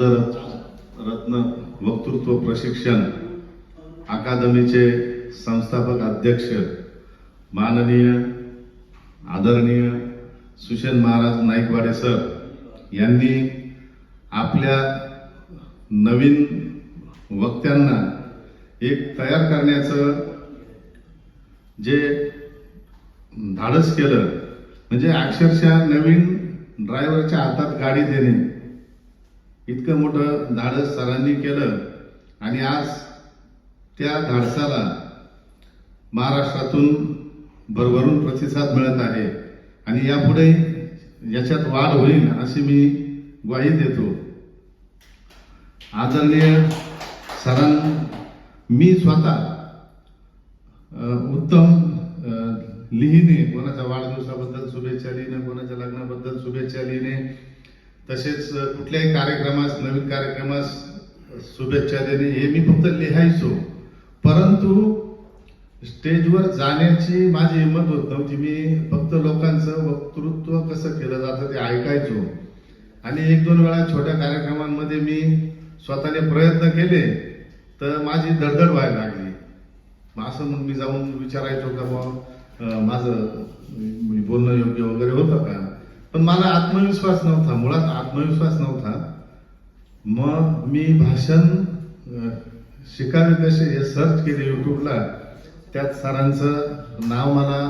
रत्न वक्तृत्व प्रशिक्षण अकादमीचे संस्थापक अध्यक्ष माननीय आदरणीय सुशेन महाराज नाईकवाडे सर यांनी आपल्या नवीन वक्त्यांना एक तयार करण्याचं जे धाडस केलं म्हणजे अक्षरशः नवीन ड्रायव्हरच्या हातात गाडी देणे इतकं मोठं धाडस सरांनी केलं. आणि आज त्या धाडसाला महाराष्ट्रातून भरभरून प्रतिसाद मिळत आहे. आणि यापुढे याच्यात वाढ होईल अशी मी ग्वाही देतो. आदरणीय सरां मी स्वतः उत्तम लिहिणे कोणाच्या वाढदिवसाबद्दल शुभेच्छा लिहिणे कोणाच्या लग्नाबद्दल शुभेच्छा लिहिणे तसेच कुठल्याही कार्यक्रमास नवीन कार्यक्रमास शुभेच्छा देणे हे मी फक्त लिहायचो. परंतु स्टेजवर जाण्याची माझी हिंमत होत नव्हती. मी फक्त लोकांचं वक्तृत्व कसं केलं जातं ते ऐकायचो. आणि एक दोन वेळा छोट्या कार्यक्रमांमध्ये मी स्वतःने प्रयत्न केले तर माझी धडधड व्हायला लागली. मग असं मग मी जाऊन विचारायचो का बुवा माझं बोलणं योग्य वगैरे होतं का? पण मला आत्मविश्वास नव्हता मुळात आत्मविश्वास नव्हता. मग मी भाषण शिकावे कसे हे सर्च केले युट्यूबला त्यात सरांचं नाव मला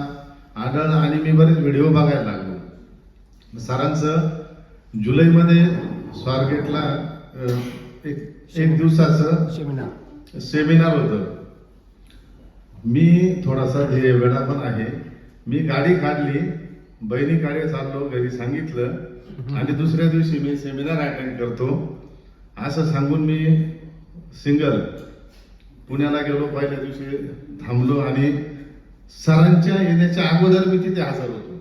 आढळलं आणि मी बरेच व्हिडिओ बघायला लागलो. सरांचं जुलैमध्ये स्वारगेटला एक एक दिवसाचं सेमिनार सेमिनार होतं. मी थोडासा ध्येय वेळा पण आहे. मी गाडी काढली. बहिणीकडे चाललो घरी सांगितलं आणि दुसऱ्या दिवशी मी सेमिनार अटेंड करतो. असं सांगून मी सिंगल पुण्याला गेलो. पहिल्या दिवशी थांबलो आणि सरांच्या येण्याच्या अगोदर मी तिथे हजर होतो.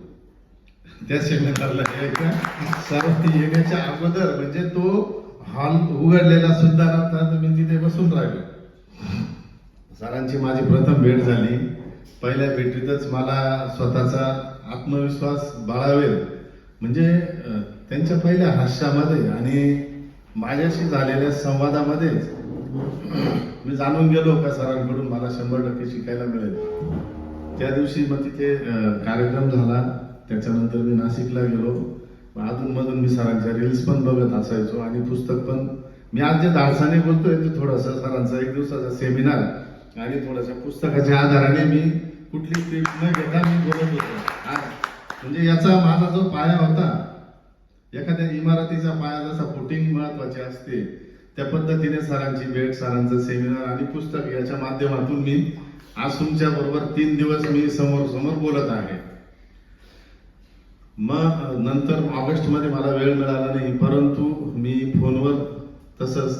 त्या सेमिनारला यायच्या. सर येण्याच्या अगोदर म्हणजे तो हॉल उघडलेला सुद्धा नव्हता. तर मी तिथे बसून राहिलो. सरांची माझी प्रथम भेट झाली. पहिल्या भेटीतच मला स्वतःचा आत्मविश्वास बाळावेल. म्हणजे त्यांच्या पहिल्या हास्यामध्ये आणि माझ्याशी झालेल्या संवादामध्येच मी जाणून गेलो का सरांकडून मला शंभर टक्के शिकायला मिळेल. त्या दिवशी मग तिथे कार्यक्रम झाला. त्याच्यानंतर मी नाशिकला गेलो. अधून मधून मी सरांच्या रील्स पण बघत असायचो आणि पुस्तक पण. मी आज जे धाडसाने बोलतोय ते थोडासा सरांचा एक दिवसाचा सेमिनार आणि थोड्याशा पुस्तकाच्या आधाराने मी कुठली ट्रीप न घेता मी बोलत होतो. म्हणजे याचा माझा जो पाया होता एखाद्या इमारतीचा पाया जसा फुटिंग महत्वाची असते त्या पद्धतीने सरांची भेट सरांचं सेमिनार आणि पुस्तक याच्या माध्यमातून मी आज तुमच्या बरोबर तीन दिवस मी समोर समोर बोलत आहे. मग नंतर ऑगस्टमध्ये मला वेळ मिळाला नाही परंतु मी फोनवर तसंच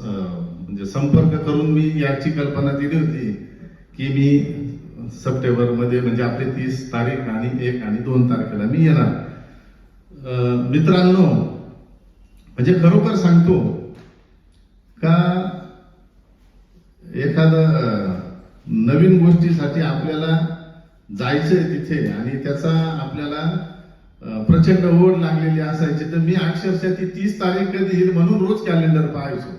म्हणजे संपर्क करून मी याची कल्पना दिली होती की मी सप्टेंबरमध्ये म्हणजे आपली तीस तारीख आणि एक आणि दोन तारखेला मी येणार. मित्रांनो म्हणजे खरोखर सांगतो का एखादं नवीन गोष्टीसाठी आपल्याला जायचंय तिथे आणि त्याचा आपल्याला प्रचंड ओढ लागलेली असायची तर मी अक्षरशः ती तीस तारीख कधी येईल म्हणून रोज कॅलेंडर पाहायचो.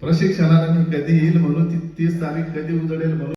प्रशिक्षणाला मी कधी येईल म्हणून ती तीस तारीख कधी उजडेल म्हणून